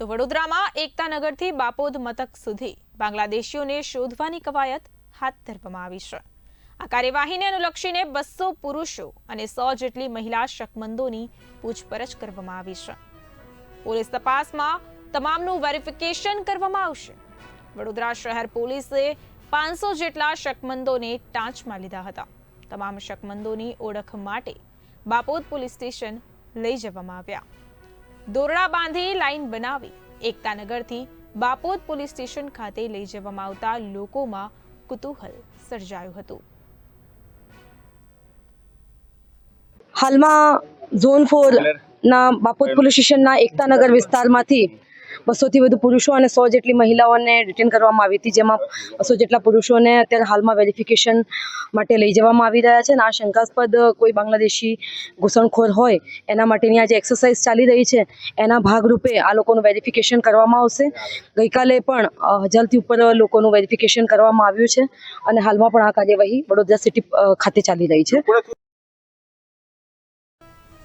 તો વડોદરામાં એકતાનગરથી બાપોદ મથક સુધી બાંગ્લાદેશીઓને શોધવાની કવાયત હાથ ધરવામાં આવી છે. આ કાર્યવાહીને અનુલક્ષીને બસો પુરુષો અને સો જેટલી મહિલા શકમંદોની પૂછપરછ કરવામાં આવી છે. પોલીસ તપાસમાં તમામનું વેરિફિકેશન કરવામાં આવશે. વડોદરા શહેર પોલીસે પાંચસો જેટલા શકમંદોને ટાંચમાં લીધા હતા. તમામ શકમંદોની ઓળખ માટે બાપોદ પોલીસ સ્ટેશન લઈ જવામાં આવ્યા. દોરડા બાંધી લાઈન બનાવી એકતાનગરથી બાપોદ પોલીસ સ્ટેશન ખાતે લઈ જવામાં આવતા લોકોમાં કુતૂહલ સર્જાયું હતું. હાલમાં ઝોન ફોર ના બાપોદ પોલીસ સ્ટેશનના એકતાનગર વિસ્તારમાંથી બસોથી વધુ પુરુષો અને સો જેટલી મહિલાઓને ડિટેન કરવામાં આવી હતી, જેમાં બસો જેટલા પુરુષોને અત્યારે હાલમાં વેરિફિકેશન માટે લઈ જવામાં આવી રહ્યા છે. અને આ શંકાસ્પદ કોઈ બાંગ્લાદેશી ઘૂસણખોર હોય, એના માટેની આ જે એક્સરસાઇઝ ચાલી રહી છે, એના ભાગરૂપે આ લોકોનું વેરિફિકેશન કરવામાં આવશે. ગઈકાલે પણ હજારથી ઉપર લોકોનું વેરિફિકેશન કરવામાં આવ્યું છે. અને હાલમાં પણ આ કાર્યવાહી વડોદરા સિટી ખાતે ચાલી રહી છે.